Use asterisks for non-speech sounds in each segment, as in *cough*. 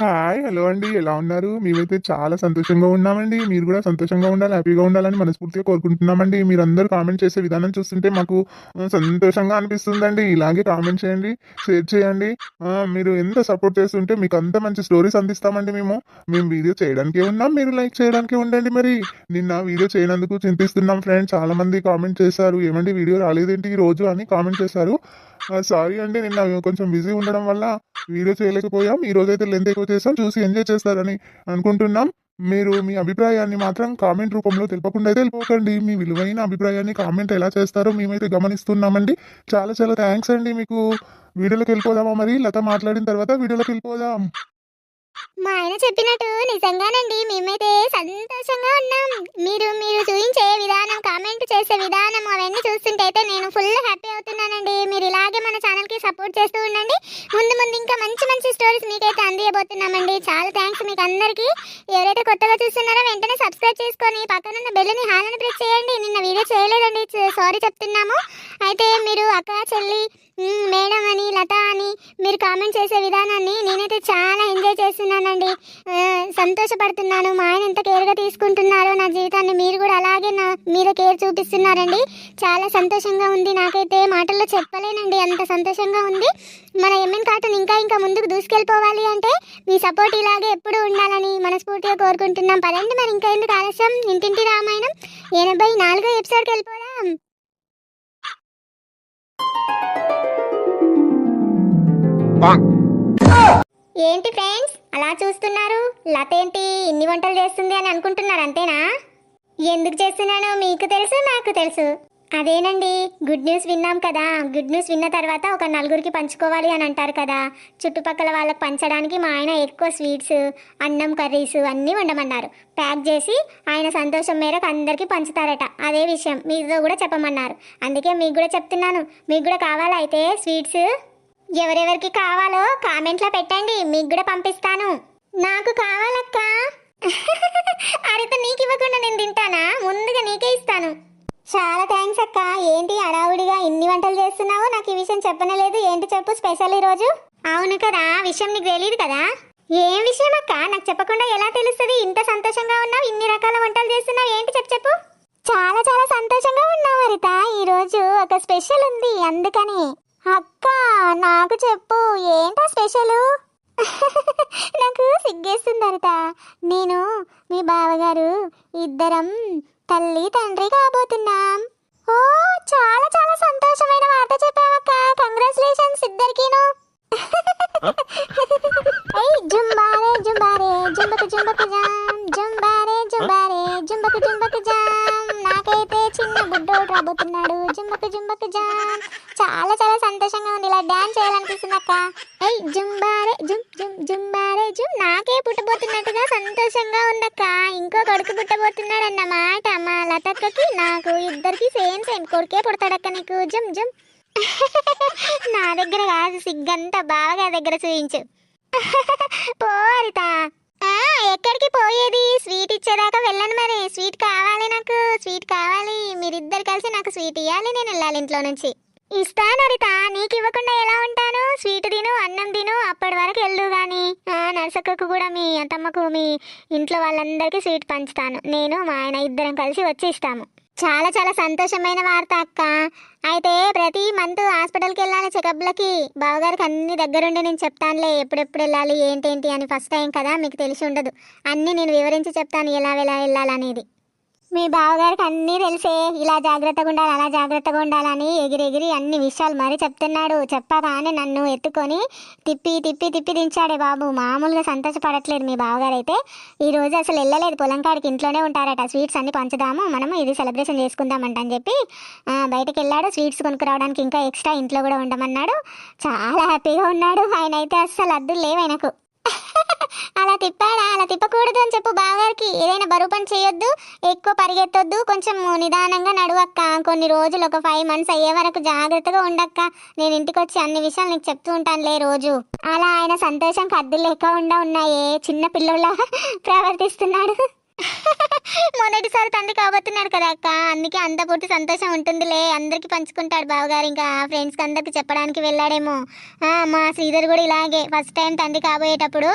Hi hello అండి. ఎలా ఉన్నారు? మేమైతే చాలా సంతోషంగా ఉన్నామండి. మీరు కూడా సంతోషంగా ఉండాలి హ్యాపీగా ఉండాలని మనస్ఫూర్తిగా కోరుకుంటున్నామండి. మీరు అందరూ కామెంట్ చేసే విధానం చూస్తుంటే మాకు సంతోషంగా అనిపిస్తుందండి. ఇలాగే కామెంట్ చేయండి షేర్ చేయండి. మీరు ఎంత సపోర్ట్ చేస్తుంటే మీకు అంత మంచి స్టోరీస్ అందిస్తామండి మేము. మేము వీడియో చేయడానికే ఉన్నాం మీరు లైక్ చేయడానికే ఉండండి మరి. నిన్న వీడియో చేయనందుకు చింతిస్తున్నాం ఫ్రెండ్స్. చాలా మంది కామెంట్ చేశారు. ఏమండి వీడియో రాలేదేంటి? ఈ రోజు అని కామెంట్ చేశారు. సారీ అండి నిన్న కొంచెం బిజీ ఉండడం వల్ల వీడియో చేయలేకపోయాం. ఈ రోజు అయితే లెంత్ ఎక్కువ చేసాం చూసి ఎంజాయ్ చేస్తారని అనుకుంటున్నాం. మీరు మీ అభిప్రాయాన్ని మాత్రం కామెంట్ రూపంలో తెలపకుండా అయితే వెళ్ళిపోకండి. మీ విలువైన అభిప్రాయాన్ని కామెంట్ ఎలా చేస్తారో మేమైతే గమనిస్తున్నామండి. చాలా చాలా థ్యాంక్స్ అండి మీకు వీడియోలోకి వెళ్ళిపోదామా మరి? లత మాట్లాడిన తర్వాత వీడియోలోకి వెళ్ళిపోదాం. మా ఆయన చెప్పినట్టు నిజంగానండి. మేమైతే సంతోషంగా ఉన్నాం. మీరు మీరు చూపించే విధానం కామెంట్ చేసే విధానం అవన్నీ చూస్తుంటే అయితే నేను ఫుల్ హ్యాపీ అవుతున్నానండి. మీరు ఇలాగే మన ఛానల్కి సపోర్ట్ చేస్తూ ఉండండి. ముందు ముందు ఇంకా మంచి మంచి స్టోరీస్ మీకైతే అందియబోతున్నామండి. చాలా థ్యాంక్స్ మీకు అందరికీ. ఎవరైతే కొత్తగా చూస్తున్నారో వెంటనే సబ్స్క్రైబ్ చేసుకొని పక్కనున్న బెల్లుని హాలని ప్రెస్ చేయండి. నిన్న వీడియో చేయలేదండి. సారీ చెప్తున్నాము. అయితే మీరు అక్క చెల్లి మేడం అని లత అని మీరు కామెంట్ చేసే విధానాన్ని నేనైతే చాలా ఎంజాయ్ చేస్తున్నానండి. సంతోషపడుతున్నాను. మా ఆయన ఎంత కేర్గా తీసుకుంటున్నారో నా జీవితాన్ని మీరు కూడా అలాగే నా మీద కేర్ చూపిస్తున్నారండి. చాలా సంతోషంగా ఉంది. నాకైతే మాటల్లో చెప్పలేనండి. అంత సంతోషంగా ఉంది. మన ఎంఎన్ కాటన్ ఇంకా ఇంకా ముందుకు దూసుకెళ్ళిపోవాలి అంటే మీ సపోర్ట్ ఇలాగే ఎప్పుడూ ఉండాలని మనస్ఫూర్తిగా కోరుకుంటున్నాం. పదండి మరి ఇంకా ఎందుకు ఆలస్యం? ఇంటింటి రామాయణం. ఎనభై నాలుగో ఎపిసోడ్కి వెళ్ళిపోదాం. ఏంటి ఫ్రెండ్స్? అలా చూస్తున్నారు? లత ఏంటి ఇన్ని వంటలు చేస్తుంది అని అనుకుంటున్నారు అంతేనా? ఎందుకు చేస్తున్నానో మీకు తెలుసు నాకు తెలుసు. అదేనండి గుడ్ న్యూస్ విన్నాం కదా. గుడ్ న్యూస్ విన్న తర్వాత ఒక నలుగురికి పంచుకోవాలి అని అంటారు కదా. చుట్టుపక్కల వాళ్ళకి పంచడానికి మా ఆయన ఎక్కువ స్వీట్స్ అన్నం కర్రీస్ అన్నీ వండమన్నారు. ప్యాక్ చేసి ఆయన సంతోషం మేరకు అందరికీ పంచుతారట. అదే విషయం మీతో కూడా చెప్పమన్నారు. అందుకే మీకు కూడా చెప్తున్నాను. మీకు కూడా కావాలైతే అయితే స్వీట్స్ ఎవరెవరికి కావాలో కామెంట్లో పెట్టండి. మీకు కూడా పంపిస్తాను. నాకు కావాలక్క? *laughs* అరే నీకు ఇవ్వకుండా నేను తింటానా? ముందుగా నీకే ఇస్తాను. చాలా థ్యాంక్స్ అక్క. ఏంటి హడావుడిగా ఇన్ని వంటలు చేస్తున్నావు? నాకు ఈ విషయం చెప్పనలేదు. ఏంటి చెప్పు స్పెషల్ ఈరోజు? అవును కదా విషయం నీకు తెలియదు కదా? ఏం విషయం అక్క? నాకు చెప్పకుండా ఎలా తెలుస్తుంది? ఇంత సంతోషంగా ఉన్నావు ఇన్ని రకాల వంటలు చేస్తున్నావు ఏంటి చెప్పు చెప్పు. చాలా చాలా సంతోషంగా ఉన్నావు హరిత ఈరోజు ఒక స్పెషల్ ఉంది అందుకని. అక్క నాకు చెప్పు ఏంటా స్పెషల్ *laughs* నాకు సిగ్గేస్తుంది హరిత నేను మీ బావగారు ఇద్దరం తల్లి తండ్రి కాబోతున్నాం ఓ చాలా చాలా సంతోషమైన వార్త చెప్పావక్క. కంగ్రాచులేషన్స్ ఇద్దరికీను. కాదు సిగ్గంతా బాగా దగ్గర చూయించు. *laughs* పోరిత ఆ, ఎక్కడికి పోయేది? స్వీట్ ఇచ్చేదాకా వెళ్ళను మరి. స్వీట్ కావాలి నాకు. స్వీట్ కావాలి. మీరిద్దరు కలిసి నాకు స్వీట్ ఇవ్వాలి నేను వెళ్ళాలి ఇంట్లో నుంచి. ఇస్తాను హరిత నీకు ఇవ్వకుండా ఎలా ఉంటాను? స్వీట్ తిను అన్నం తిను అప్పటి వరకు వెళ్ళు కానీ నర్సక్కకు కూడా మీ అత్తమ్మకు మీ ఇంట్లో వాళ్ళందరికీ స్వీట్ పంచుతాను. నేను మా ఆయన ఇద్దరం కలిసి వచ్చి ఇస్తాము చాలా చాలా సంతోషమైన వార్త అక్క. అయితే ప్రతి మంత్ హాస్పిటల్కి వెళ్ళాలి చెకప్లకి. బావగారికి అన్ని దగ్గరుండి నేను చెప్తానులే ఎప్పుడెప్పుడు వెళ్ళాలి ఏంటేంటి అని ఫస్ట్ టైం కదా మీకు తెలిసి ఉండదు. అన్నీ నేను వివరించి చెప్తాను ఎలా ఎలా వెళ్ళాలనేది. మీ బావగారికి అన్నీ తెలిసే. ఇలా జాగ్రత్తగా ఉండాలి అలా జాగ్రత్తగా ఉండాలని ఎగిరెగిరి అన్ని విషయాలు మరీ చెప్తున్నాడు. చెప్పగానే నన్ను ఎత్తుకొని తిప్పి తిప్పి తిప్పి దించాడే బాబు. మామూలుగా సంతోషపడట్లేదు మీ బావగారు అయితే ఈరోజు అసలు వెళ్ళలేదు. పొలం కాడికి ఇంట్లోనే ఉంటారట. స్వీట్స్ అన్ని పంచుదాము. మనము ఇది సెలబ్రేషన్ చేసుకుందామంట అని చెప్పి బయటకు వెళ్ళాడు. స్వీట్స్ కొనుక్కురావడానికి ఇంకా ఎక్స్ట్రా ఇంట్లో కూడా ఉండమన్నాడు. చాలా హ్యాపీగా ఉన్నాడు. ఆయన అయితే అస్సలు అద్దులు లేవు ఆయనకు. అలా తిప్పాడా? అలా తిప్పకూడదు అని చెప్పు బావగారికి. ఏదైనా బరువు పని చేయొద్దు ఎక్కువ పరిగెత్తొద్దు కొంచెం నిదానంగా నడువక్క కొన్ని రోజులు ఒక ఫైవ్ మంత్స్ అయ్యే వరకు జాగ్రత్తగా ఉండక్క నేను ఇంటికి వచ్చి అన్ని విషయాలు నీకు చెప్తూ ఉంటానులే రోజు. అలా ఆయన సంతోషం కద్దులు లేకుండా ఉన్నాయి ఉన్నాయే. చిన్న పిల్లల ప్రవర్తిస్తున్నాడు. మొదటిసారి తండ్రి కాబోతున్నాడు కదా అక్క. అందుకే అంత పూర్తి సంతోషం ఉంటుందిలే. అందరికి పంచుకుంటాడు బావగారు. ఇంకా ఫ్రెండ్స్కి అందరికి చెప్పడానికి వెళ్ళాడేమో. మా శ్రీధర్ కూడా ఇలాగే ఫస్ట్ టైం తండ్రి కాబోయేటప్పుడు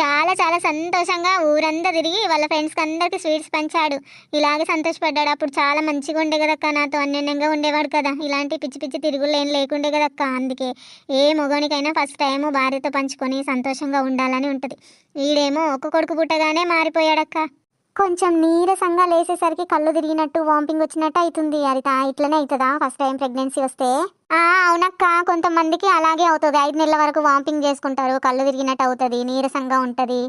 చాలా చాలా సంతోషంగా ఊరంతా తిరిగి వాళ్ళ ఫ్రెండ్స్కి అందరికి స్వీట్స్ పంచాడు. ఇలాగే సంతోషపడ్డాడు. అప్పుడు చాలా మంచిగా ఉండే కదక్క నాతో అన్యోన్యంగా ఉండేవాడు కదా. ఇలాంటి పిచ్చి పిచ్చి తిరుగులు ఏం లేకుండే కదక్క అందుకే ఏ మొగోనికైనా ఫస్ట్ టైం భార్యతో పంచుకొని సంతోషంగా ఉండాలని ఉంటుంది. వీడేమో ఒక్క కొడుకు పుట్టగానే మారిపోయాడక్క కొంచెం నీరసంగా లేసేసరికి కళ్ళు తిరిగినట్టు వాంపింగ్ వచ్చినట్టు అవుతుంది. హరిత ఇట్లనే అవుతుందా? ఫస్ట్ టైం ప్రెగ్నెన్సీ వస్తే? ఆ అవునక్క. కొంతమందికి అలాగే అవుతుంది. ఐదు నెలల వరకు వాంపింగ్ చేసుకుంటారు. కళ్ళు తిరిగినట్టు అవుతుంది నీరసంగా ఉంటుంది.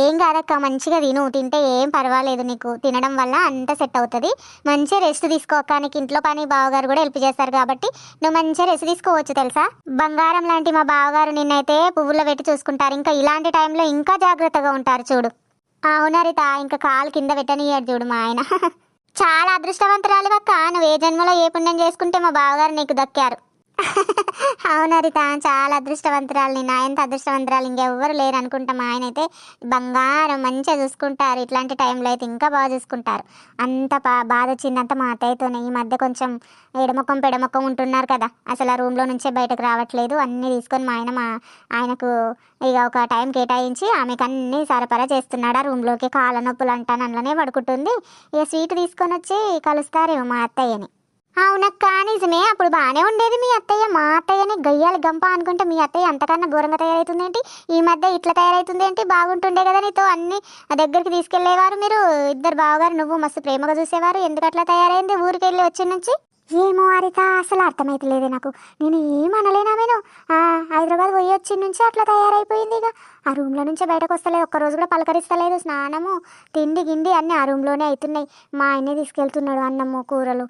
ఏం కాదక్క మంచిగా తిను. తింటే ఏం పర్వాలేదు నీకు. తినడం వల్ల అంత సెట్ అవుతుంది. మంచిగా రెస్ట్ తీసుకోక నీకు ఇంట్లో పని బావగారు కూడా హెల్ప్ చేస్తారు కాబట్టి నువ్వు మంచిగా రెస్ట్ తీసుకోవచ్చు తెలుసా? బంగారం లాంటి మా బావగారు నిన్నైతే పువ్వుల్లో పెట్టి చూసుకుంటారు. ఇంకా ఇలాంటి టైంలో ఇంకా జాగ్రత్తగా ఉంటారు చూడు. అవునరిత ఇంకా కాలు కింద పెట్టనియ్యాడు చూడు మా ఆయన. *laughs* చాలా అదృష్టవంతురాలు అక్క. నువ్వు ఏ జన్మలో ఏ పుణ్యం చేసుకుంటే మా బావగారు నీకు దక్కారు. అవునరిత చాలా అదృష్టవంతురాలు నా ఎంత అదృష్టవంతురాలు ఇంకెవ్వరు లేరు అనుకుంటా. మా ఆయన అయితే బంగారం మంచిగా చూసుకుంటారు. ఇట్లాంటి టైంలో అయితే ఇంకా బాగా చూసుకుంటారు. అంత బా- బాధ చిన్నంత మా అత్తయ్యతోనే ఈ మధ్య కొంచెం ఎడమొక్కం పెడమొక్కం ఉంటున్నారు కదా. అసలు ఆ రూమ్లో నుంచే బయటకు రావట్లేదు. అన్నీ తీసుకొని మా ఆయన మా ఆయనకు ఇక ఒక టైం కేటాయించి ఆమెకు అన్నీ సరఫరా చేస్తున్నాడు. ఆ రూమ్లోకి కాళ్ళ నొప్పులు అంటాను అందులోనే పడుకుంటుంది. ఇక స్వీట్ తీసుకొని వచ్చి కలుస్తారేమో మా అత్తయ్యని. అవునక్క నిజమే. అప్పుడు బాగానే ఉండేది మీ అత్తయ్య. మా అత్తయ్యని గయ్యాలి గంప అనుకుంటే మీ అత్తయ్య అంతకన్నా ఘోరంగా తయారవుతుంది ఏంటి ఈ మధ్య ఇట్లా తయారవుతుంది ఏంటి బాగుంటుండే కదా నీతో అన్ని. దగ్గరికి తీసుకెళ్ళేవారు మీరు. ఇద్దరు బావగారు నువ్వు మస్తు ప్రేమగా చూసేవారు. ఎందుకు అట్లా తయారైంది? ఊరికి వెళ్ళి వచ్చి నుంచి? ఏమో హరిత అసలు అర్థమైతలేదు నాకు. నేను ఏం అనలేనామేను హైదరాబాద్ పోయి వచ్చి నుంచి అట్లా తయారైపోయింది ఇక. ఆ రూమ్లో నుంచే బయటకు వస్తలేదు. ఒక్కరోజు కూడా పలకరిస్తలేదు స్నానము. తిండి గిండి అన్నీ ఆ రూమ్లోనే అవుతున్నాయి మా ఆయనే తీసుకెళ్తున్నాడు అన్నము కూరలు.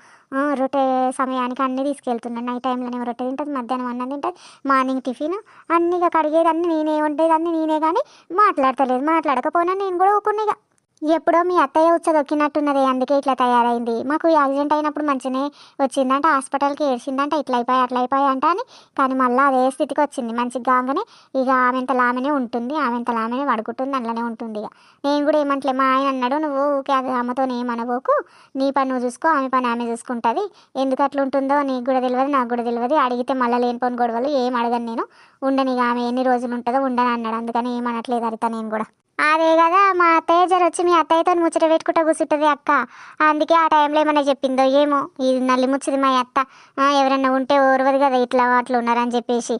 రొట్టె సమయానికి అన్నీ తీసుకెళ్తున్నాడు. నైట్ టైంలోనే రొట్టె తింటుంది మధ్యాహ్నం అన్నం తింటుంది మార్నింగ్ టిఫిన్. అన్నీ ఇక కడిగేది అన్నీ నేనే వండేది అన్నీ నేనే కానీ మాట్లాడతలేదు. మాట్లాడకపోయినా నేను కూడా ఊకున్నా ఇక. ఎప్పుడో మీ అత్తయ్య ఉచ్చదొక్కినట్టున్నది అందుకే ఇట్లా తయారైంది. మాకు యాక్సిడెంట్ అయినప్పుడు మంచిగానే వచ్చిందంట హాస్పిటల్కి ఏడ్చిందంట ఇట్లా అయిపోయి అట్లా అయిపోయి అంట అని. కానీ మళ్ళీ అదే స్థితికి వచ్చింది. మంచిగా కాగానే ఇక ఆమెంతలా ఆమెనే ఉంటుంది ఆమెంత ఆమెనే పడుకుంటుంది అందులోనే ఉంటుంది ఇక. నేను కూడా ఏమంటలే మా ఆయన అన్నాడు నువ్వు ఊకే అది అమ్మతో ఏమనబోకు నీ పని నువ్వు చూసుకో ఆమె పని ఆమె చూసుకుంటుంది. ఎందుకు అట్లా ఉంటుందో నీకు కూడా తెలియదు నాకు కూడా తెలియదు. అడిగితే మళ్ళీ లేనిపోని గొడవలు ఏం అడగను నేను. ఉండని ఇక ఆమె ఎన్ని రోజులు ఉంటుందో ఉండని అన్నాడు అందుకని ఏమనట్లేదు అరిత నేను కూడా. అదే కదా మా అత్తయ్య జర వచ్చి మీ అత్తయ్యతో ముచ్చట పెట్టుకుంటా కూర్చుంటుంది అక్క. అందుకే ఆ టైంలో ఏమైనా చెప్పిందో ఏమో. ఇది నల్లి ముచ్చిది మా అత్త. ఎవరైనా ఎవరన్నా ఉంటే ఓర్వదు కదా ఇట్లా అట్లా ఉన్నారని చెప్పేసి.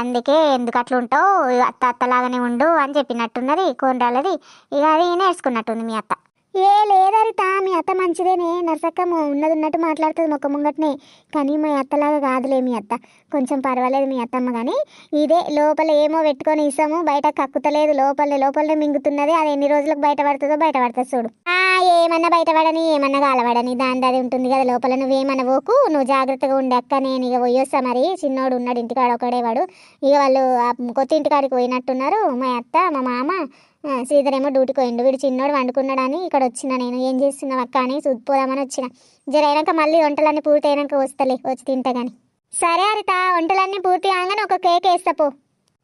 అందుకే ఎందుకు అట్లా ఉంటావు? అత్త అత్తలాగానే ఉండు అని చెప్పినట్టున్నది కోనరాలది ఇక అది నేర్చుకున్నట్టుంది మీ అత్త. ఏ లేదరిత మీ అత్త మంచిదేనే. నర్సక్క ఉన్నది ఉన్నట్టు మాట్లాడుతుంది మొక్క ముంగట్నే. కానీ మా అత్తలాగా కాదులే మీ అత్త. కొంచెం పర్వాలేదు మీ అత్తమ్మ కానీ ఇదే లోపల ఏమో పెట్టుకొని ఇస్తాము. బయట కక్కుతలేదు. లోపల లోపలనే మింగుతున్నది. అది ఎన్ని రోజులకు బయట పడుతుందో బయట పడుతుంది చూడు. ఆ ఏమన్నా బయటపడని ఏమన్నా కాలపడని దాని అది ఉంటుంది కదా లోపల నువ్వేమన్నా పోకు. నువ్వు జాగ్రత్తగా ఉండే అక్క. నేను ఇక పోయొస్తా మరి. చిన్నోడు ఉన్నాడు ఇంటికాడ ఒకడే వాడు. ఇక వాళ్ళు కొత్త ఇంటికాడికి పోయినట్టున్నారు. మా అత్త మా మామ. శ్రీధర్ ఏమో డ్యూటీకి పోయిండు. వీడు చిన్నోడు వండుకున్నాడని ఇక్కడ వచ్చిన నేను. ఏం చేస్తున్నావు అక్క అని చూద్దామని వచ్చిన. జర అయినాక మళ్ళీ వంటలన్నీ పూర్తి అయినాక వస్తలే వచ్చి తింటగాని సరే హరిత వంటలన్నీ పూర్తి కాగానే ఒక కేక్ వేస్తాపో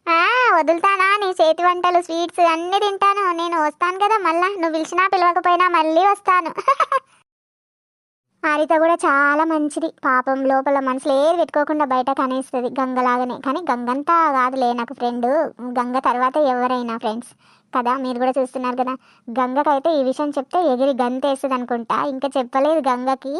ఆ, వదులుతానా నీ చేతి వంటలు స్వీట్స్ అన్నీ తింటాను. నేను వస్తాను కదా మళ్ళా. నువ్వు పిలిచినా పిలవకపోయినా మళ్ళీ వస్తాను. హరిత కూడా చాలా మంచిది. పాపం లోపల మనసులో ఏది పెట్టుకోకుండా బయట కనేస్తుంది గంగలాగానే. కానీ గంగంతా కాదులే నాకు ఫ్రెండ్. గంగ తర్వాత ఎవరైనా ఫ్రెండ్స్. కదా మీరు కూడా చూస్తున్నారు కదా. గంగకైతే ఈ విషయం చెప్తే ఎగిరి గంతేస్తుంది అనుకుంటా ఇంకా చెప్పలేదు గంగకి.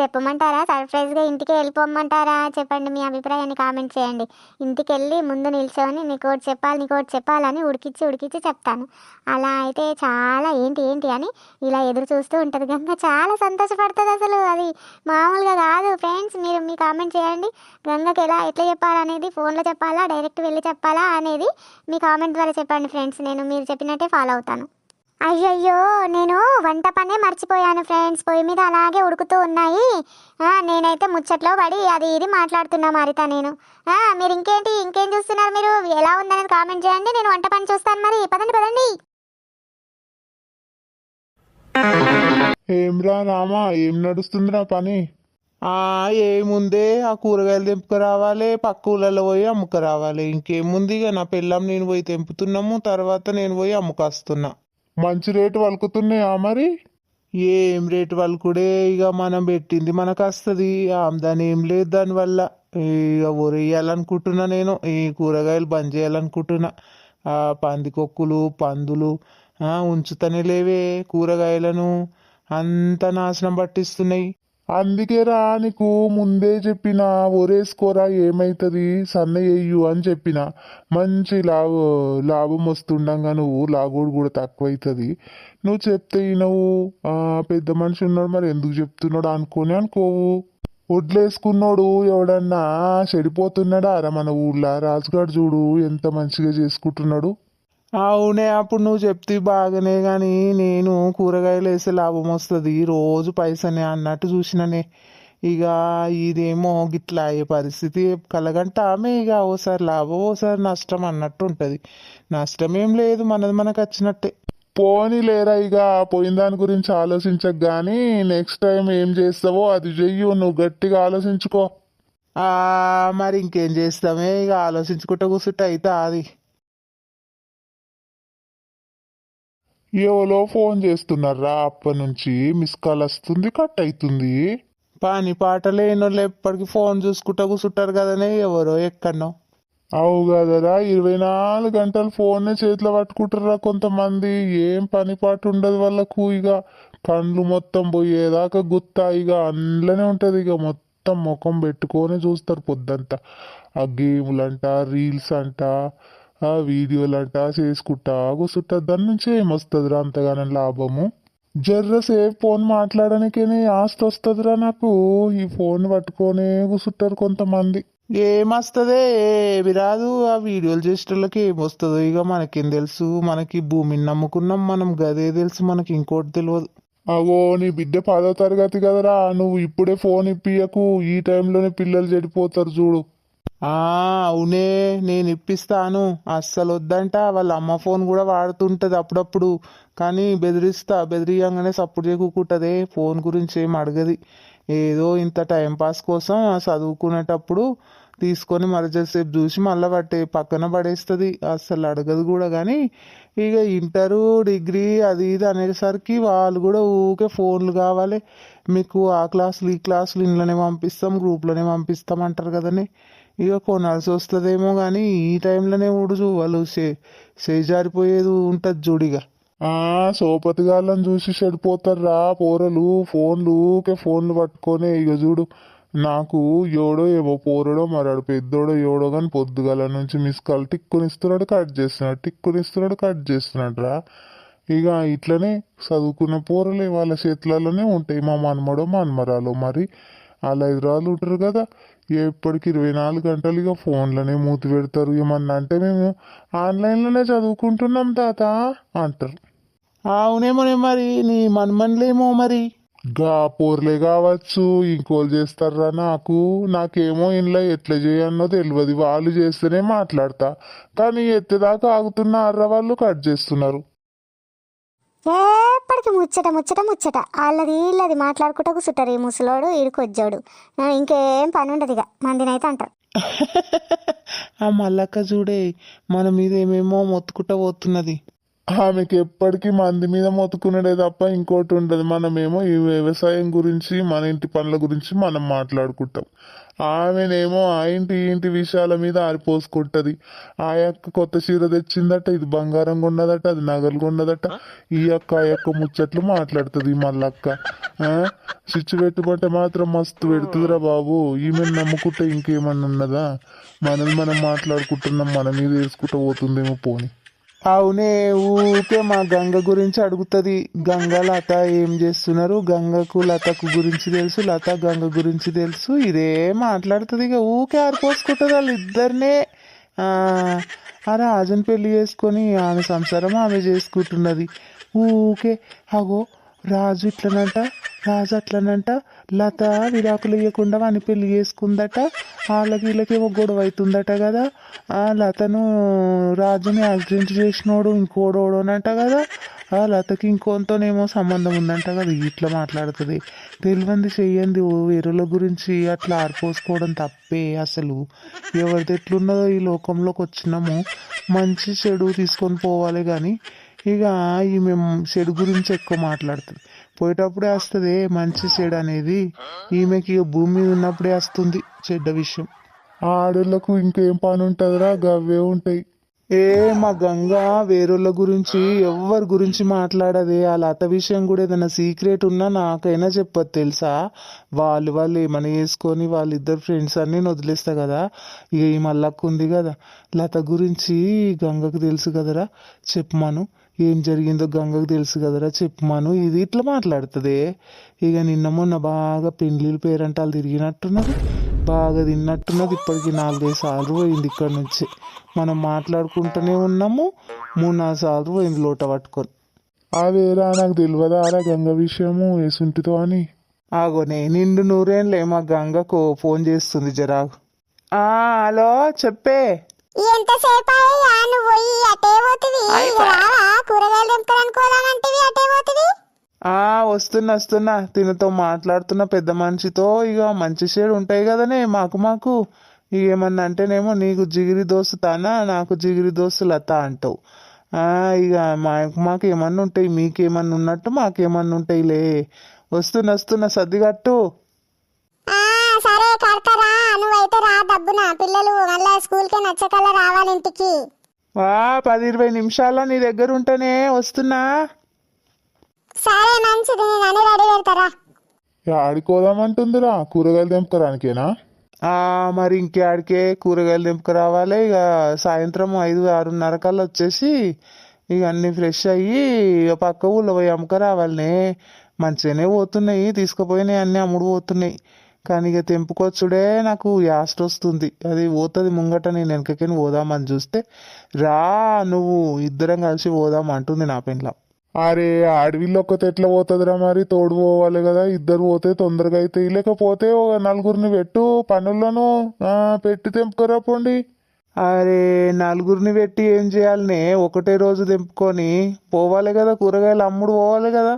చెప్పమంటారా? సర్ప్రైజ్గా ఇంటికి వెళ్ళిపోమంటారా? చెప్పండి మీ అభిప్రాయాన్ని కామెంట్ చేయండి. ఇంటికి వెళ్ళి ముందు నిల్చొని నీకోటి చెప్పాలి నీకు చెప్పాలని ఉడికిచ్చి ఉడికిచ్చి చెప్తాను. అలా అయితే చాలా ఏంటి ఏంటి అని ఇలా ఎదురు చూస్తూ ఉంటుంది గంగ. చాలా సంతోషపడుతుంది అసలు. అది మామూలుగా కాదు. ఫ్రెండ్స్ మీరు మీ కామెంట్ చేయండి. గంగకి ఎలా ఎట్లా చెప్పాలనేది ఫోన్లో చెప్పాలా డైరెక్ట్ వెళ్ళి చెప్పాలా అనేది మీ కామెంట్ ద్వారా చెప్పండి ఫ్రెండ్స్. నేను మీరు చెప్పినట్టే ఫాలో అవుతాను. అయ్యయ్యో నేను వంట పనే మర్చిపోయాను ఫ్రెండ్స్ పొయ్యి మీద అలాగే ఉడుకుతూ ఉన్నాయి. నేనైతే ముచ్చట్లో పడి అది ఇది మాట్లాడుతున్నా మారితా నేను. మీరు ఇంకేంటి? ఇంకేం చూస్తున్నారు మీరు? ఎలా ఉందనేది కామెంట్ చేయండి. నేను వంట పని చూస్తాను మరి. పదండి పదండి. ఏమ్రా రామా ఏం నడుస్తుందిరా పని? ఏముందే ఆ కూరగాయలు తెంపుకు రావాలి పక్క ఊళ్ళలో పోయి అమ్ముకు రావాలి ఇంకేముంది ఇక నా పిల్లం నేను పోయి తెంపుతున్నాము తర్వాత నేను పోయి అమ్ముకొస్తున్నా. మంచి రేటు వలుకుతున్నాయా మరి? ఏం రేటు వలుకుడే ఇక మనం పెట్టింది మనకు వస్తుంది ఆమ్దాని ఏం లేదు దానివల్ల. ఇక ఒరేయాలనుకుంటున్నా నేను ఈ కూరగాయలు బంద్ చేయాలనుకుంటున్నా. ఆ పందికొక్కులు పందులు ఉంచుతనే లేవే కూరగాయలను. అంత నాశనం పట్టిస్తున్నాయి. అందుకేరా నీకు ముందే చెప్పిన ఒరేసుకోరా ఏమైతుంది? సన్నయ్యు అని చెప్పిన. మంచి లాభ లాభం వస్తుండగా నువ్వు లాగోడు కూడా తక్కువ అవుతుంది నువ్వు చెప్తే నువ్వు పెద్ద మనిషి ఉన్నాడు మరి ఎందుకు చెప్తున్నాడు అనుకోని అనుకోవు. వడ్లేసుకున్నాడు ఎవడన్నా చెడిపోతున్నాడా? రా మన ఊళ్ళో రాజుగాడు చూడు ఎంత మంచిగా చేసుకుంటున్నాడు. అవునే అప్పుడు నువ్వు చెప్తే బాగానే కానీ నేను కూరగాయలు వేసే లాభం వస్తుంది. రోజు పైసనే అన్నట్టు చూసిననే. ఇక ఇదేమో గిట్లా అయ్యే పరిస్థితి. కలగంట ఆమె ఇక ఓసారి లాభం ఓసారి నష్టం అన్నట్టు ఉంటుంది. నష్టం ఏం లేదు మనది మనకు వచ్చినట్టే. పోనీ లేరా ఇక పోయిన దాని గురించి ఆలోచించక గానీ నెక్స్ట్ టైం ఏం చేస్తావో అది చెయ్యు నువ్వు గట్టిగా ఆలోచించుకో. ఆ మరి ఇంకేం చేస్తామే? ఇక ఆలోచించుకుంటూ కూర్చుంటే అయితే అది ఎవలో ఫోన్ చేస్తున్నారా? అప్పటి నుంచి మిస్ కాల్ వస్తుంది కట్ అవుతుంది. పని పాట లేనోళ్ళు ఎప్పటికీ ఫోన్ చూసుకుంటా కూర్చుంటారు కదనే ఎవరో ఎక్కడో అవు కదరా ఇరవై నాలుగు గంటలు ఫోన్నే చేతిలో పట్టుకుంటారా కొంతమంది? ఏం పని పాట ఉండదు వాళ్ళకు ఇక. కండ్లు మొత్తం పోయేదాకా గుత్తా ఇక. అందులోనే ఉంటుంది ఇక. మొత్తం ముఖం పెట్టుకొని చూస్తారు పొద్దంతా. ఆ గేములు అంట రీల్స్ అంట. ఆ వీడియోలంట చేసుకుంటా కూర్చుంటారు దాని నుంచి ఏమొస్తుందిరా అంతగానం లాభము? జర్ర సేఫ్ ఫోన్ మాట్లాడడానికేనే ఆస్తి వస్తుందిరా నాకు. ఈ ఫోన్ పట్టుకొనే కూర్చుంటారు కొంతమంది. ఏమొస్తుంది? ఏమి రాదు. ఆ వీడియోలు చేసేటోళ్ళకి ఏమొస్తుందో ఇక మనకేం తెలుసు. మనకి భూమిని నమ్ముకున్నాం మనం గదే తెలుసు మనకి ఇంకోటి తెలియదు అవో నీ బిడ్డ పదో తరగతి కదరా. నువ్వు ఇప్పుడే ఫోన్ ఇప్పియకు. ఈ టైంలోనే పిల్లలు చెడిపోతారు చూడు. అవునే నేను ఇప్పిస్తాను. అస్సలు వద్దంట వాళ్ళ అమ్మ ఫోన్ కూడా వాడుతుంటుంది అప్పుడప్పుడు. కానీ బెదిరిస్తా బెదిరియంగానే సపోర్ట్ చేయకుంటదే ఫోన్ గురించి ఏం అడగది. ఏదో ఇంత టైంపాస్ కోసం చదువుకునేటప్పుడు తీసుకొని మరచేసేపు చూసి మళ్ళీ పట్టే పక్కన పడేస్తుంది. అస్సలు అడగదు కూడా. కానీ ఇక ఇంటరు డిగ్రీ అది ఇది అనేసరికి వాళ్ళు కూడా ఊకే ఫోన్లు కావాలి. మీకు ఆ క్లాసులు ఈ క్లాసులు ఇంట్లోనే పంపిస్తాం గ్రూప్లోనే పంపిస్తాం అంటారు కదండి ఇక కొనాల్సి వస్తుందేమో కానీ ఈ టైంలోనే ఉడుచు వాళ్ళు సే సేజారిపోయేది ఉంటుంది చూడిగా ఆ సోపతిగాళ్ళని చూసి చెడిపోతారా పోరలు ఫోన్లు ఊకే ఫోన్లు పట్టుకొని ఇక చూడు నాకు ఎవడో ఏమో పోరడో మరాడు పెద్దోడో ఎవడో కానీ పొద్దుగాల నుంచి మిస్ కాల్ టిక్కునిస్తున్నాడు కట్ చేస్తున్నాడు టిక్కునిస్తున్నాడు కట్ చేస్తున్నాడు రా ఇక ఇట్లనే చదువుకున్న పోరలే వాళ్ళ చేతులలోనే ఉంటాయి మా మనమడో మనమరాలో మరి. వాళ్ళ ఎదురాలు ఉంటారు కదా. ఎప్పటికి ఇరవై నాలుగు గంటలు ఇక ఫోన్లోనే మూతి పెడతారు. ఏమన్నా అంటే మేము ఆన్లైన్లోనే చదువుకుంటున్నాం తాత అంటారు. అవునేమోనే మరి నీ మన్మన్లేమో మరి. గా పోర్లే కావచ్చు ఇంకోలు చేస్తారా నాకు? నాకేమో ఇంట్లో ఎట్లా చేయన్నో తెలియదు వాళ్ళు చేస్తేనే మాట్లాడతా. కానీ ఎత్తేదాకా అర్ర వాళ్ళు కట్ చేస్తున్నారు. ఎప్పటికి ముచ్చట ముచ్చట ముచ్చట. వాళ్ళది వీళ్ళది మాట్లాడుకుంటూ కూర్చుంటారు ఈ ముసలోడు ఈడుకొచ్చాడు ఇంకేం పని ఉండదు ఇక మందినైతే అంటారు. *laughs* ఆ మల్లక్క చూడే మన మీద ఏమేమో మొత్తుకుంటా పోతున్నది. ఆమెకి ఎప్పటికీ మంది మీద మొత్తుకునేదే తప్ప ఇంకోటి ఉండదు. మనమేమో ఈ వ్యవసాయం గురించి మన ఇంటి పనుల గురించి మనం మాట్లాడుకుంటాం. ఆమెనేమో ఆ ఇంటి ఇంటి విషయాల మీద ఆరిపోసుకుంటది. ఆ యొక్క కొత్త చీర తెచ్చిందట ఇది బంగారం కొన్నదట అది నగలు కొన్నదట. ఈ యొక్క ఆ యొక్క ముచ్చట్లు మాట్లాడుతుంది మళ్ళక్క ఆ? స్విచ్ పెట్టుకుంటే మాత్రం మస్తు పెడుతుందిరా బాబు. ఈమెను నమ్ముకుంటే ఇంకేమన్నా ఉన్నదా? మనది మనం మాట్లాడుకుంటున్నాం మన మీద వేసుకుంటూ పోతుందేమో పోని. అవునే ఊకే మా గంగ గురించి అడుగుతుంది. గంగ లత ఏం చేస్తున్నారు? గంగకు లతకు గురించి తెలుసు లత గంగ గురించి తెలుసు. ఇదే మాట్లాడుతుంది ఇక. ఊకే ఆరిపోసుకుంటుంది వాళ్ళు ఇద్దరినే ఆ రాజుని పెళ్ళి చేసుకొని ఆమె సంసారం ఆమె చేసుకుంటున్నది. ఊకే అగో రాజు ఇట్లనంట రాజు అట్లనంట లత విడాకులు ఇవ్వకుండా వాని పెళ్ళి చేసుకుందట. వాళ్ళకి వీళ్ళకేమో గొడవ అవుతుందట కదా ఆ లతను రాజుని యాక్సిడెంట్ చేసినోడు ఇంకోడోడోనంట కదా ఆ లతకి ఇంకోతోనేమో సంబంధం ఉందంట కదా ఇట్లా మాట్లాడుతుంది. తెలియంది చెయ్యంది ఓ వేరేల గురించి అట్లా ఆరిపోసుకోవడం తప్పే అసలు. ఎవరిది ఎట్లున్నదో ఈ లోకంలోకి వచ్చినాము. మంచి చెడు తీసుకొని పోవాలి కానీ ఇక ఈమె చెడు గురించి ఎక్కువ మాట్లాడుతుంది. పోయేటప్పుడే వస్తుంది మంచి చెడు అనేది. ఈమెకి భూమి మీద ఉన్నప్పుడే వస్తుంది చెడ్డ విషయం. ఆడోళ్ళకు ఇంకేం పని ఉంటుందిరా గవ్వే ఉంటాయి. ఏ మా గంగ వేరొళ్ళ గురించి ఎవరి గురించి మాట్లాడదే. ఆ లత విషయం కూడా ఏదైనా సీక్రెట్ ఉన్నా నాకైనా చెప్పదు తెలుసా? వాళ్ళు వాళ్ళు ఏమైనా చేసుకొని వాళ్ళిద్దరు ఫ్రెండ్స్ అన్ని నేను వదిలేస్తా కదా. ఇక ఈ మల్లక్క ఉంది కదా. లత గురించి గంగకు తెలుసు కదరా? చెప్పమాను ఏం జరిగిందో గంగకు తెలుసు కదరా చెప్పమాను ఇది ఇట్లా మాట్లాడుతుంది. ఇక నిన్న మొన్న బాగా పెండ్లీలు పేరంటాలు తిరిగినట్టున్నది. బాగా తిన్నట్టున్నది. ఇప్పటికి నాలుగైదు సార్లు పోయింది ఇక్కడ నుంచి. మనం మాట్లాడుకుంటూనే ఉన్నాము. మూడు నాలుగు సార్లు పోయింది లోట పట్టుకొని. అదేరా నాకు తెలియదారా గంగ విషయము వేసుంటితో అని. ఆగోనే నిండు నూరేళ్ళే మా గంగకు ఫోన్ చేస్తుంది జరాగు. హలో చెప్పే. ఎంతసేపు అయ్యా నువ్వు పోయి అటే పోతుంది రావా? కూరగాయలు తెంపుకోవాలనుకోవాలంటివి అటే పోతుంది ఆ వస్తున్నా వస్తున్నా. తినతో మాట్లాడుతున్న పెద్ద మనిషితో ఇక మంచి షేడ్ ఉంటాయి కదనే మాకు మాకు. ఇక ఏమన్నా అంటేనేమో నీకు జిగిరి దోస్తు తానా నాకు జిగిరి దోస్తు లత అంటావు. ఆ ఇక మాకు మాకు ఏమన్నా ఉంటాయి మీకేమన్నా ఉన్నట్టు మాకేమన్నా ఉంటాయిలే వస్తున్నా వస్తున్నా సర్దిగట్టు సరే కడతారా నువ్వైతే రా డబ్బున. పిల్లలు మళ్ళా స్కూల్కి నచ్చకల్లా రావాలి ఇంటికి. వా పది ఇరవై నిమిషాల్లో నీ దగ్గర ఉంటేనే వస్తున్నా. సరే మంచిది. నేను అన్ని రెడీ పెడతారా? ఆడుకోదామంటుందిరా. కూరగాయలు తెంపుకోరానికేనా ఆ మరి ఇంకేడికే కూరగాయలు దింపుకు రావాలి ఇక సాయంత్రం ఐదు ఆరున్నర కల్లా వచ్చేసి ఇక అన్ని ఫ్రెష్ అయ్యి ఇక పక్క ఊళ్ళో పోయి అమ్ముక రావాలనే మంచిగానే పోతున్నాయి. తీసుకుపోయినాయి అన్నీ అమ్ముడు పోతున్నాయి. కానీ ఇక తెంపుకొచ్చుడే నాకు యాస్ట్ వస్తుంది. అది పోతుంది ముంగట నేను వెనకకని పోదామని చూస్తే రా నువ్వు ఇద్దరం కలిసి పోదాం అంటుంది నా పెండ్ల. అరే అడవిలో ఒక్కతే ఎట్లా పోతుందిరా మరి? తోడు పోవాలి కదా ఇద్దరు పోతే తొందరగా అయితే లేకపోతే ఒక నలుగురిని పెట్టు పనులను పెట్టి తెంపుకోరా పోండి. అరే నలుగురిని పెట్టి ఏం చేయాలనే? ఒకటే రోజు తెంపుకొని పోవాలి కదా కూరగాయలు అమ్ముడు పోవాలి కదా.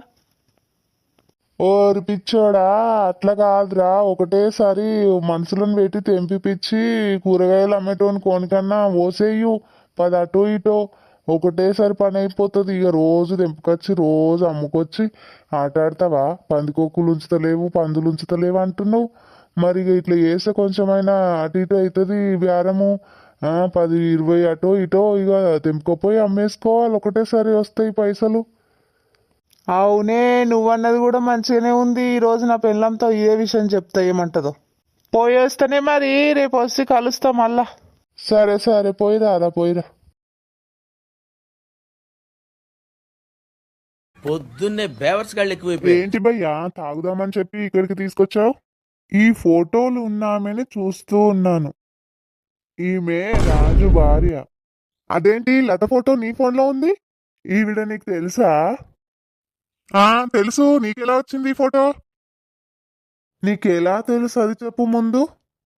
ఓరి పిచ్చోడా అట్లా కాదురా. ఒకటేసారి మనుషులను పెట్టి తెంపిపిచ్చి కూరగాయలు అమ్మేటోని కోనికన్నా ఓసేయు. పది అటో ఇటో. ఒకటేసారి పని అయిపోతుంది. ఇక రోజు తెంపుకొచ్చి రోజు అమ్ముకొచ్చి ఆట ఆడతావా పందికొక్కులు ఉంచుతలేవు పందులు ఉంచుతలేవు అంటున్నావు. మరి ఇక ఇట్లా చేస్తే కొంచెమైనా అటు ఇటు అవుతుంది బేరము పది ఇరవై అటో ఇటో ఇక తెంపుకోపోయి అమ్మేసుకోవాలి. ఒకటేసారి వస్తాయి పైసలు. అవునే నువ్వన్నది కూడా మంచిగానే ఉంది. ఈ రోజు నా పెళ్ళంతో ఇదే విషయం చెప్తా ఏమంటదో. పోయేస్తేనే మరి రేపు వచ్చి కలుస్తా మళ్ళా. సరే సరే పోయిరా అలా పోయిరా పొద్దున్నే బేవర్స్ గాళ్ళు ఎక్కువైపోయాయి. ఏంటి భయ్యా తాగుదామని చెప్పి ఇక్కడికి తీసుకొచ్చావు? ఈ ఫోటోలు ఉన్న ఆమెని చూస్తూ ఉన్నాను. ఈమె రాజు భార్య. అదేంటి లత ఫోటో నీ ఫోన్లో ఉంది? ఈవిడ నీకు తెలుసా? ఆ తెలుసు. నీకెలా వచ్చింది ఈ ఫోటో? నీకెలా తెలుసు? అది చెప్పు ముందు.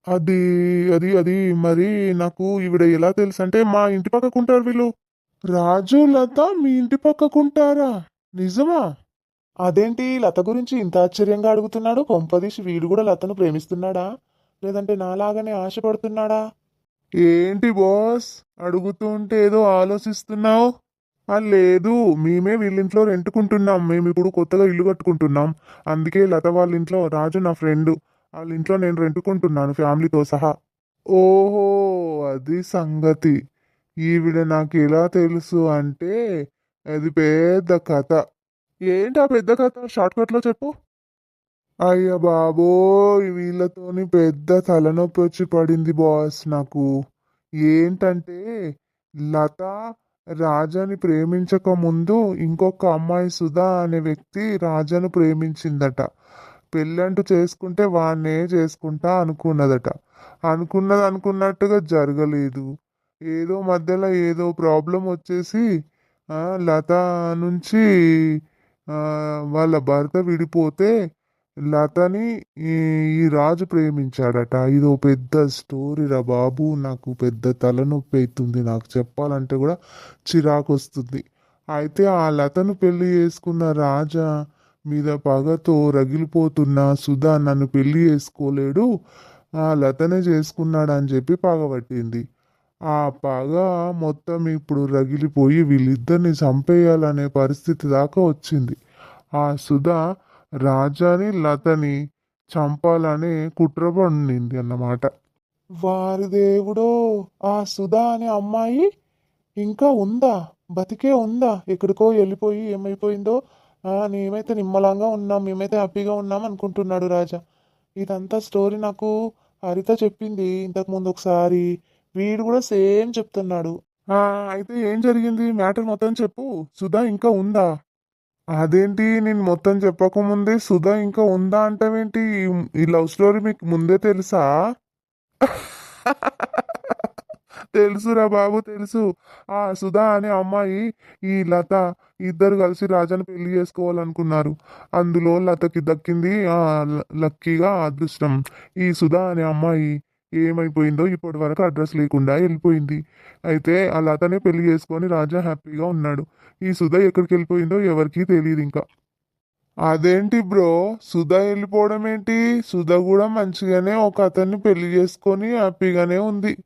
అది అది అది మరి నాకు ఈవిడ ఎలా తెలుసు అంటే మా ఇంటి పక్కకుంటారు వీళ్ళు. రాజు లత మీ ఇంటి పక్కకుంటారా నిజమా? అదేంటి? లత గురించి ఇంత ఆశ్చర్యంగా అడుగుతున్నాడు? కొంపదీసి వీడు కూడా లతను ప్రేమిస్తున్నాడా? లేదంటే నాలాగానే ఆశపడుతున్నాడా? ఏంటి బాస్? అడుగుతుంటే ఏదో ఆలోచిస్తున్నావు? లేదు మేమే వీళ్ళింట్లో రెంటుకుంటున్నాం. మేము ఇప్పుడు కొత్తగా ఇల్లు కట్టుకుంటున్నాం. అందుకే లత వాళ్ళ ఇంట్లో రాజు నా ఫ్రెండ్. వాళ్ళ ఇంట్లో నేను రెంటుకుంటున్నాను ఫ్యామిలీతో సహా. ఓహో అది సంగతి. ఈవిడ నాకు ఎలా తెలుసు అంటే అది పెద్ద కథ. ఏంటి ఆ పెద్ద కథ? షార్ట్కట్లో చెప్పు. అయ్య బాబో వీళ్ళతోని పెద్ద తలనొప్పి వచ్చి పడింది బాస్ నాకు. ఏంటంటే లత రాజాని ప్రేమించక ముందు ఇంకొక అమ్మాయి సుధా అనే వ్యక్తి రాజాను ప్రేమించిందట. పెళ్ళంటూ చేసుకుంటే వాణ్ణే చేసుకుంటా అనుకున్నదట. అనుకున్నది అనుకున్నట్టుగా జరగలేదు. ఏదో మధ్యలో ఏదో ప్రాబ్లం వచ్చేసి లత నుంచి వాళ్ళ భర్త విడిపోతే లతని ఈ ఈ రాజు ప్రేమించాడట. ఇది ఓ పెద్ద స్టోరీ రా బాబు. నాకు పెద్ద తలనొప్పి అవుతుంది నాకు చెప్పాలంటే కూడా చిరాకు వస్తుంది అయితే ఆ లతను పెళ్ళి చేసుకున్న రాజా మీద పగతో రగిలిపోతున్న సుధా నన్ను పెళ్ళి చేసుకోలేడు. ఆ లతనే చేసుకున్నాడు అని చెప్పి పగబట్టింది ఆ పగ మొత్తం ఇప్పుడు రగిలిపోయి వీళ్ళిద్దరిని చంపేయాలనే పరిస్థితి దాకా వచ్చింది. ఆ సుధా రాజాని లతని చంపాలని కుట్ర పండింది అన్నమాట. వారి దేవుడో ఆ సుధా అనే అమ్మాయి ఇంకా ఉందా? బతికే ఉందా? ఎక్కడికో వెళ్ళిపోయి ఏమైపోయిందో? నేమైతే మేమైతే నిమ్మలంగా ఉన్నాం మేమైతే హ్యాపీగా ఉన్నాం అనుకుంటున్నాడు రాజా. ఇదంతా స్టోరీ నాకు హరిత చెప్పింది ఇంతకు ముందు ఒకసారి. వీడు కూడా సేమ్ చెప్తున్నాడు. అయితే ఏం జరిగింది? మ్యాటర్ మొత్తం చెప్పు. సుధా ఇంకా ఉందా? అదేంటి నేను మొత్తం చెప్పకముందే సుధా ఇంకా ఉందా అంటావేంటి? ఈ- ఈ లవ్ స్టోరీ మీకు ముందే తెలుసా? తెలుసురా బాబు తెలుసు. ఆ సుధా అనే అమ్మాయి ఈ లత ఇద్దరు కలిసి రాజాని పెళ్ళి చేసుకోవాలనుకున్నారు. అందులో లతకి దక్కింది ఆ లక్కీగా అదృష్టం. ఈ సుధా అనే అమ్మాయి ఏమైపోయిందో ఇప్పటి వరకు అడ్రస్ లేకుండా వెళ్ళిపోయింది. అయితే ఆ లతనే పెళ్ళి చేసుకొని రాజా హ్యాపీగా ఉన్నాడు. ఈ సుధ ఎక్కడికి వెళ్ళిపోయిందో ఎవరికీ తెలియదు ఇంకా. అదేంటి బ్రో? సుధా వెళ్ళిపోవడం ఏంటి? సుధ కూడా మంచిగానే ఒక అతన్ని పెళ్ళి చేసుకొని హ్యాపీగానే ఉంది.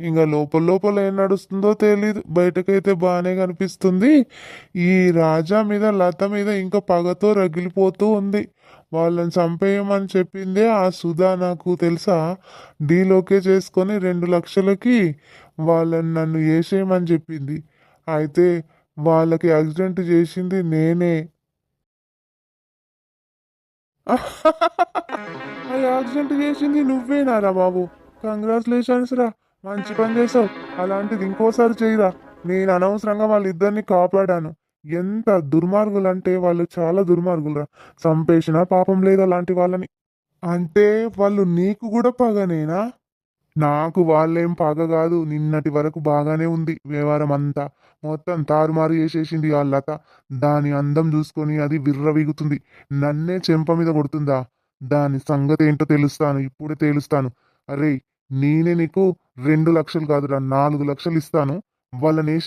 ఇంకా లోపల లోపల ఏం నడుస్తుందో తెలీదు. బయటకైతే బాగానే కనిపిస్తుంది. ఈ రాజా మీద లత మీద ఇంకా పగతో రగిలిపోతూ ఉంది. వాళ్ళని చంపేయమని చెప్పిందే ఆ సుధా నాకు తెలుసా? డీలోకే చేసుకొని రెండు లక్షలకి వాళ్ళని నన్ను వేసేయమని చెప్పింది. అయితే వాళ్ళకి యాక్సిడెంట్ చేసింది నేనే. *laughs* ఆ యాక్సిడెంట్ చేసింది నువ్వేనారా బాబు? కంగ్రాచులేషన్స్ రా. మంచి పని చేసావు. అలాంటిది ఇంకోసారి చేయరా. నేను అనవసరంగా వాళ్ళిద్దరిని కాపాడాను. ఎంత దుర్మార్గులు అంటే వాళ్ళు చాలా దుర్మార్గులురా. చంపేసినా పాపం లేదు అలాంటి వాళ్ళని. అంటే వాళ్ళు నీకు కూడా పగనేనా? నాకు వాళ్ళేం పగ కాదు. నిన్నటి వరకు బాగానే ఉంది వ్యవహారం అంతా. మొత్తం తారుమారు చేసేసింది ఆ లత. దాని అందం చూసుకొని అది విర్రవీగుతుంది. నన్నే చెంప మీద కొడుతుందా? దాని సంగతి ఏంటో తెలుస్తాను. ఇప్పుడే తేలుస్తాను. అరే నేనే నీకు రెండు లక్షలు కాదురా నాలుగు లక్షలు ఇస్తాను. వాళ్ళని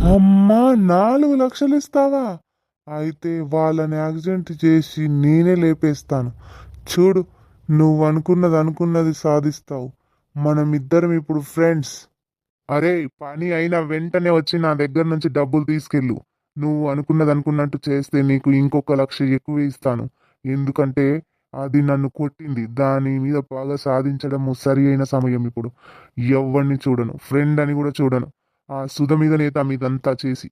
అమ్మా నాలుగు లక్షలు ఇస్తావా? అయితే వాళ్ళని యాక్సిడెంట్ చేసి నేనే లేపేస్తాను. చూడు నువ్వు అనుకున్నది అనుకున్నది సాధిస్తావు. మనమిద్దరం ఇప్పుడు ఫ్రెండ్స్. అరే పని అయిన వెంటనే వచ్చి నా దగ్గర నుంచి డబ్బులు తీసుకెళ్ళు. నువ్వు అనుకున్నది అనుకున్నట్టు చేస్తే నీకు ఇంకొక లక్ష ఎక్కువ ఇస్తాను. ఎందుకంటే అది నన్ను కొట్టింది. దాని మీద బాగా సాధించడం సరి అయిన సమయం ఇప్పుడు. ఎవరిని చూడను. ఫ్రెండ్ అని కూడా చూడను. ఆ సుధ మీద నేత మీదంతా చేసి.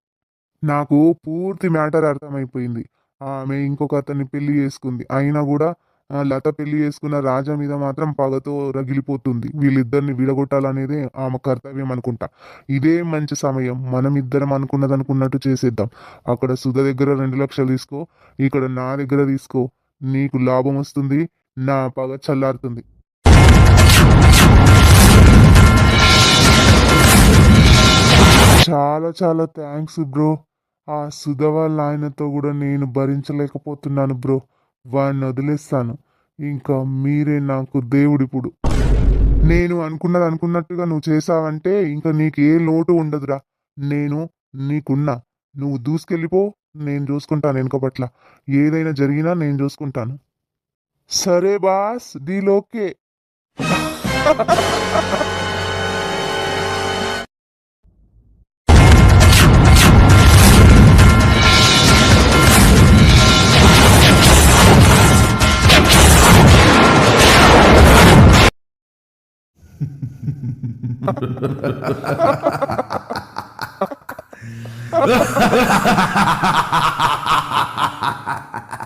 నాకు పూర్తి మ్యాటర్ అర్థమైపోయింది. ఆమె ఇంకొక అతన్ని పెళ్ళి చేసుకుంది. అయినా కూడా లత పెళ్ళి చేసుకున్న రాజా మీద మాత్రం పగతో రగిలిపోతుంది. వీళ్ళిద్దరిని విడగొట్టాలనేదే ఆమె కర్తవ్యం అనుకుంటా. ఇదే మంచి సమయం. మనం ఇద్దరం అనుకున్నది అనుకున్నట్టు చేసేద్దాం. అక్కడ సుధ దగ్గర రెండు లక్షలు తీసుకో. ఇక్కడ నా దగ్గర తీసుకో. నీకు లాభం వస్తుంది నా పగ చల్లారుతుంది. చాలా చాలా థ్యాంక్స్ బ్రో. ఆ సుధవ ఆయనతో కూడా నేను భరించలేకపోతున్నాను బ్రో. వాడిని వదిలేస్తాను. ఇంకా మీరే నాకు దేవుడిప్పుడు నేను అనుకున్నది అనుకున్నట్టుగా నువ్వు చేసావంటే ఇంకా నీకు ఏ లోటు ఉండదురా. నేను నీకున్నా. నువ్వు దూసుకెళ్ళిపో నేను చూసుకుంటాను వెనుకపట్ల ఏదైనా జరిగినా నేను చూసుకుంటాను సరే బాస్ డీలోకే Ha *laughs* ha ha ha ha ha! ハハハハ!